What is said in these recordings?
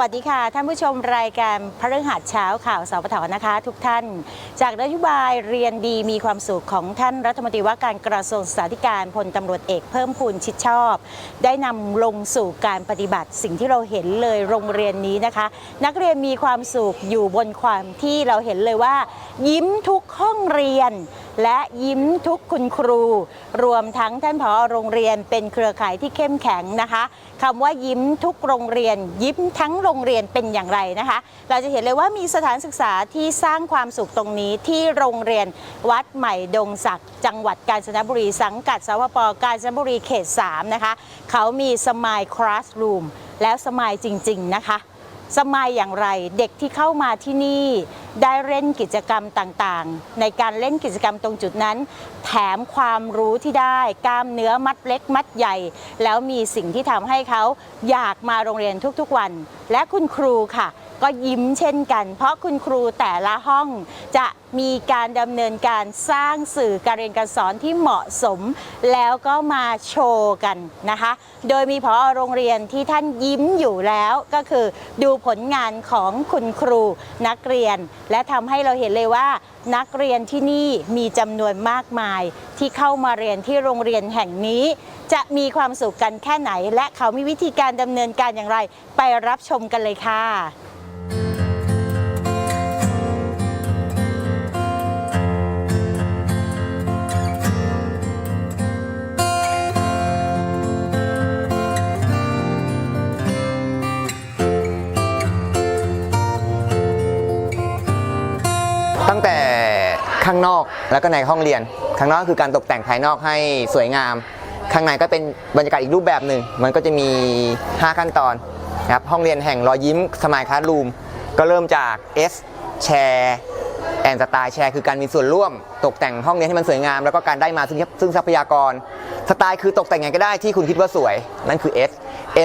วัสดีค่ะ ท่านผู้ชมรายการพระฤหัสเช้าข่าวสปทนะคะ ทุกท่าน จากนโยบายเรียนดีมีความสุขของท่านรัฐมนตรีว่าการกระทรวงศึกษาธิการพลตำรวจเอกเพิ่มพูนชิดชอบ ได้นำลงสู่การปฏิบัติสิ่งที่เราเห็นเลยโรงเรียนนี้นะคะ นักเรียนมีความสุขอยู่บนความที่เราเห็นเลยว่า ยิ้มทุกห้องเรียน และยิ้มทุกคุณครู รวมทั้งท่านผอโรงเรียนเป็นเครือข่ายที่เข้มแข็งนะคะคำว่ายิ้มทุกโรงเรียน ยิ้มทั้งโรงเรียนเป็นอย่างไรนะคะ เราจะเห็นเลยว่ามีสถานศึกษาที่สร้างความสุขตรงนี้ที่โรงเรียนวัดใหม่ดงศักดิ์จังหวัดกาญจนบุรีสังกัดสพปกาญจนบุรีเขต 3 นะคะ เขามีสมายคลาสรูมแล้วสมายจริง ๆ นะคะ สมัยอย่างไรเด็กที่เข้ามาที่นี่ ได้เล่นกิจกรรมต่างๆ ในการเล่นกิจกรรมตรงจุดนั้น แถมความรู้ที่ได้กล้ามเนื้อมัดเล็ก มัดใหญ่ แล้วมีสิ่งที่ทำให้เขาอยากมาโรงเรียนทุกๆวัน และคุณครูค่ะ ก็ยิ้มเช่นกัน เพราะคุณครูแต่ละห้องจะมีการดำเนินการสร้างสื่อการเรียนการสอนที่เหมาะสม แล้วก็มาโชว์กันนะคะ โดยมีพอโรงเรียนที่ท่านยิ้มอยู่แล้วก็คือ ดูผลงานของคุณครูนักเรียน และทำให้เราเห็นเลยว่า นักเรียนที่นี่มีจำนวนมากมาย ที่เข้ามาเรียนที่โรงเรียนแห่งนี้ จะมีความสุขกันแค่ไหน และเขามีวิธีการดำเนินการอย่างไร ไปรับชมกันเลยค่ะางนอก แล้วก็ในห้องเรียน ข้างนอกคือการตกแต่งภายนอกให้สวยงาม ข้างในก็เป็นบรรยากาศอีกรูปแบบหนึ่ง มันก็จะมี 5 ขั้นตอนนะครับห้องเรียนแห่งรอยยิ้มสมายคลาสรูม ก็เริ่มจาก S แชร์แอนสไตล์แชร์คือการมีส่วนร่วม ตกแต่งห้องเรียนให้มันสวยงาม แล้วก็การได้มาซึ่งซึ่งทรัพยากร สไตล์คือตกแต่งไงก็ได้ที่คุณคิดว่าสวย นั่นคือ S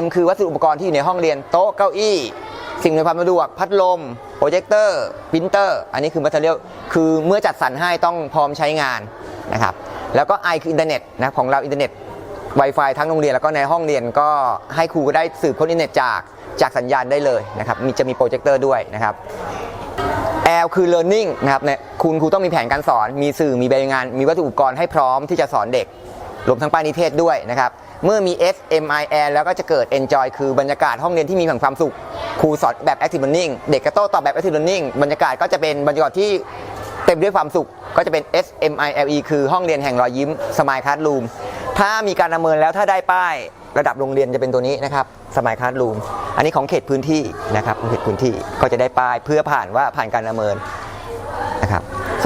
M คือวัสดุอุปกรณ์ที่อยู่ในห้องเรียนโต๊ะเก้าอี้ สิ่งอำนวยความสะดวกพัดลมโปรเจคเตอร์ปรินเตอร์อันนี้คือมัทเรียลคือเมื่อจัดสรรให้ต้องพร้อมใช้งานนะครับแล้วก็ I คืออินเทอร์เน็ตนะของเราอินเทอร์เน็ต Wi-Fi ทั้งโรงเรียนแล้วก็ในห้องเรียนก็ให้ครูก็ได้สืบค้นอินเทอร์เน็ตจากจากสัญญาณได้เลยนะครับมีจะมีโปรเจคเตอร์ด้วยนะครับ L คือ learning นะครับเนี่ยคุณครูต้องมีแผนการสอน มีสื่อมีใบงาน มีวัตถุอุปกรณ์ให้พร้อมที่จะสอนเด็กรวมทั้งป้ายนิเทศด้วยนะครับ เมื่อมี S M I L แล้วก็จะเกิด enjoy คือบรรยากาศห้องเรียนที่มีความสุขครูสอนแบบ active learning เด็กก็โต้ตอบแบบ active learning บรรยากาศก็จะเป็นบรรยากาศที่เต็มด้วยความสุขก็จะเป็น S M I L E คือห้องเรียนแห่งรอยยิ้ม Smile Classroom ถ้ามีการประเมินแล้วถ้าได้ป้ายระดับโรงเรียนจะเป็นตัวนี้นะครับ Smile Classroom อันนี้ของเขตพื้นที่นะครับของเขตพื้นที่ก็จะได้ป้ายเพื่อผ่านว่าผ่านการประเมิน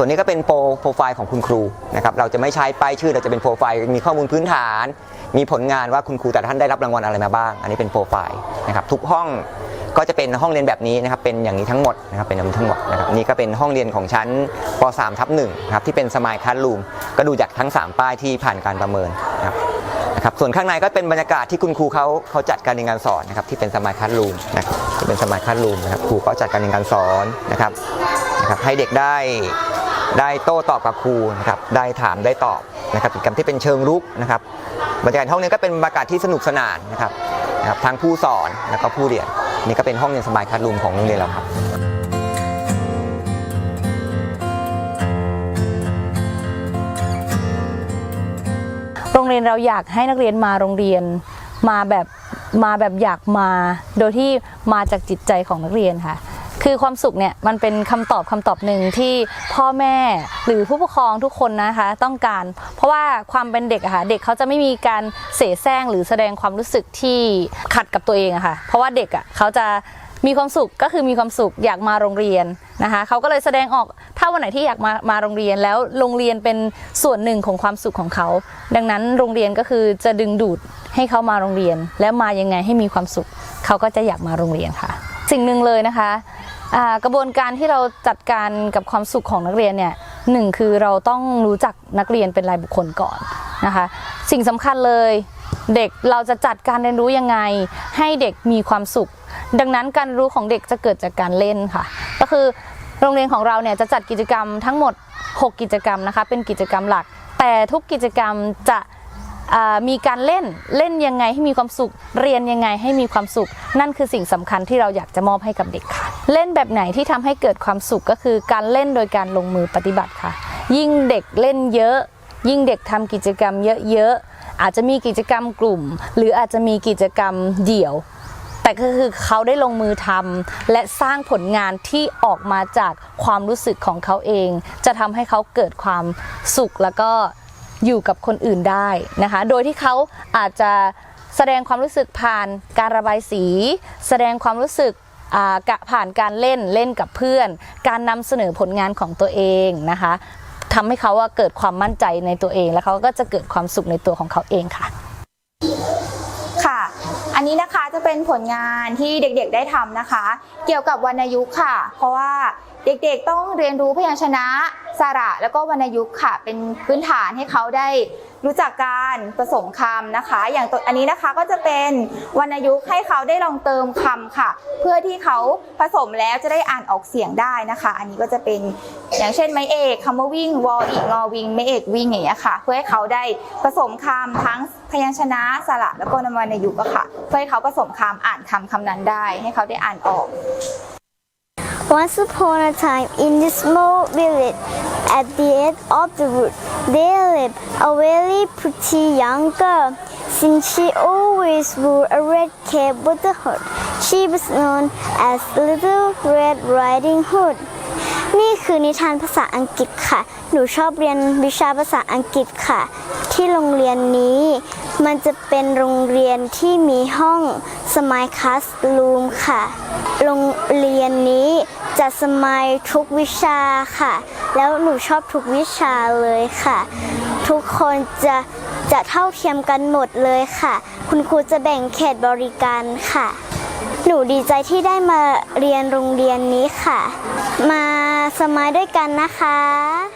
ส่วนนี้ก็เป็นโปรโปรไฟล์ของคุณครูนะครับเราจะไม่ใช้ป้ายชื่อเราจะเป็นโปรไฟล์มีข้อมูลพื้นฐาน มีผลงานว่าคุณครูแต่ท่านได้รับรางวัลอะไรมาบ้าง อันนี้เป็นโปรไฟล์นะครับทุกห้องก็จะเป็นห้องเรียนแบบนี้นะครับเป็นอย่างนี้ทั้งหมดนะครับเป็นอย่างนี้ทั้งหมดนะครับนี่ก็เป็นห้องเรียนของชั้นป .3 ทับ1นะครับที่เป็นสมายคัสรูมก็ดูจากทั้ง 3 ป้ายที่ผ่านการประเมินนะครับนะครับส่วนข้างในก็เป็นบรรยากาศที่คุณครูเขาเขาจัดการเรียนการสอนนะครับที่เป็นสมายคัสรูมนะครับที่เป็นสมายคัสรูมนะครับครูเขาจัดการเรียนการสอนนะครับนะครับให้เด็กได้ ได้โต้ตอบกับครูนะครับได้ถามได้ตอบนะครับกิจกรรมที่เป็นเชิงรุกนะครับบรรยากาศห้องนี้ก็เป็นบรรยากาศที่สนุกสนานนะครับนะครับทั้งผู้สอนแล้วก็ผู้เรียนนี่ก็เป็นห้องเรียนสบายคัดรูมของโรงเรียนเราครับโรงเรียนเราอยากให้นักเรียนมาโรงเรียนมาแบบมาแบบอยากมา โดยที่มาจากจิตใจของนักเรียนค่ะ คือความสุขเนี่ยมันเป็นคำตอบคำตอบหนึ่งที่พ่อแม่หรือผู้ปกครองทุกคนนะคะ ต้องการ เพราะว่าความเป็นเด็กอะค่ะเด็กเขาจะไม่มีการเสแสร้งหรือแสดงความรู้สึกที่ขัดกับตัวเองอะค่ะ เพราะว่าเด็กอะเขาจะมีความสุขก็คือมีความสุขอยากมาโรงเรียนนะคะเขาก็เลยแสดงออกถ้าวันไหนที่อยากมามาโรงเรียนแล้วโรงเรียนเป็นส่วนหนึ่งของความสุขของเขา ดังนั้นโรงเรียนก็คือจะดึงดูดให้เขามาโรงเรียน แล้วมายังไงให้มีความสุขเขาก็จะอยากมาโรงเรียนค่ะ สิ่งหนึ่งเลยนะคะกระบวนการที่เราจัดการกับความสุขของนักเรียนเนี่ยหนึ่งคือเราต้องรู้จักนักเรียนเป็นรายบุคคลก่อนนะคะสิ่งสำคัญเลยเด็กเราจะจัดการเรียนรู้ยังไง ให้เด็กมีความสุข ดังนั้นการรู้ของเด็กจะเกิดจากการเล่นค่ะ ก็คือโรงเรียนของเราเนี่ยจะจัดกิจกรรมทั้งหมด 6 กิจกรรมนะคะเป็นกิจกรรมหลัก แต่ทุกกิจกรรมจะ มีการเล่นเล่นยังไงให้มีความสุข เรียนยังไงให้มีความสุข นั่นคือสิ่งสำคัญที่เราอยากจะมอบให้กับเด็กค่ะ เล่นแบบไหนที่ทำให้เกิดความสุขก็คือการเล่นโดยการลงมือปฏิบัติค่ะ ยิ่งเด็กเล่นเยอะ ยิ่งเด็กทำกิจกรรมเยอะๆอาจจะมีกิจกรรมกลุ่ม หรืออาจจะมีกิจกรรมเดี่ยวแต่ก็คือเขาได้ลงมือทำและสร้างผลงานที่ออกมาจากความรู้สึกของเขาเอง จะทำให้เขาเกิดความสุขแล้วก็ อยู่กับคนอื่นได้นะคะ โดยที่เขาอาจจะแสดงความรู้สึกผ่านการระบายสี แสดงความรู้สึกผ่านการเล่นเล่นกับเพื่อน การนำเสนอผลงานของตัวเองนะคะทำให้เขาว่าเกิดความมั่นใจในตัวเอง แล้วเขาก็จะเกิดความสุขในตัวของเขาเองค่ะ ค่ะ อันนี้นะคะจะเป็นผลงานที่เด็กๆได้ทำนะคะ เกี่ยวกับวรรณยุกต์ค่ะ เพราะว่าเด็กๆต้องเรียนรู้พยัญชนะสระแล้วก็วรรณยุกต์ค่ะ เป็นพื้นฐานให้เขาได้รู้จักการผสมคำนะคะ อย่างตัวอันนี้นะคะก็จะเป็นวรรณยุกต์ให้เขาได้ลองเติมคำค่ะ เพื่อที่เขาผสมแล้วจะได้อ่านออกเสียงได้นะคะ อันนี้ก็จะเป็นอย่างเช่นไม้เอกคำว่าวิ่งวออีกงอวิ่งไม่เอกวิ่งอย่างเงี้ยค่ะ เพื่อให้เขาได้ผสมคำทั้งพยัญชนะสระแล้วก็นวรรณยุกต์ค่ะ เพื่อให้เขาผสมคำอ่านคำคำนั้นได้ ให้เขาได้อ่านออก Once upon a time, in this small village, at the end of the wood, there lived a very pretty young girl. Since she always wore a red cap with a hood, she was known as Little Red Riding Hood. นี่คือนิทานภาษาอังกฤษค่ะ หนูชอบเรียนวิชาภาษาอังกฤษค่ะ ที่โรงเรียนนี้ มันจะเป็นโรงเรียนที่มีห้องสมายคัสลูมค่ะ โรงเรียนนี้ จะสมัยทุกวิชาค่ะ แล้วหนูชอบทุกวิชาเลยค่ะ ทุกคนจะจะเท่าเทียมกันหมดเลยค่ะ คุณครูจะแบ่งเขตบริการค่ะ หนูดีใจที่ได้มาเรียนโรงเรียนนี้ค่ะ มาสมัยด้วยกันนะคะ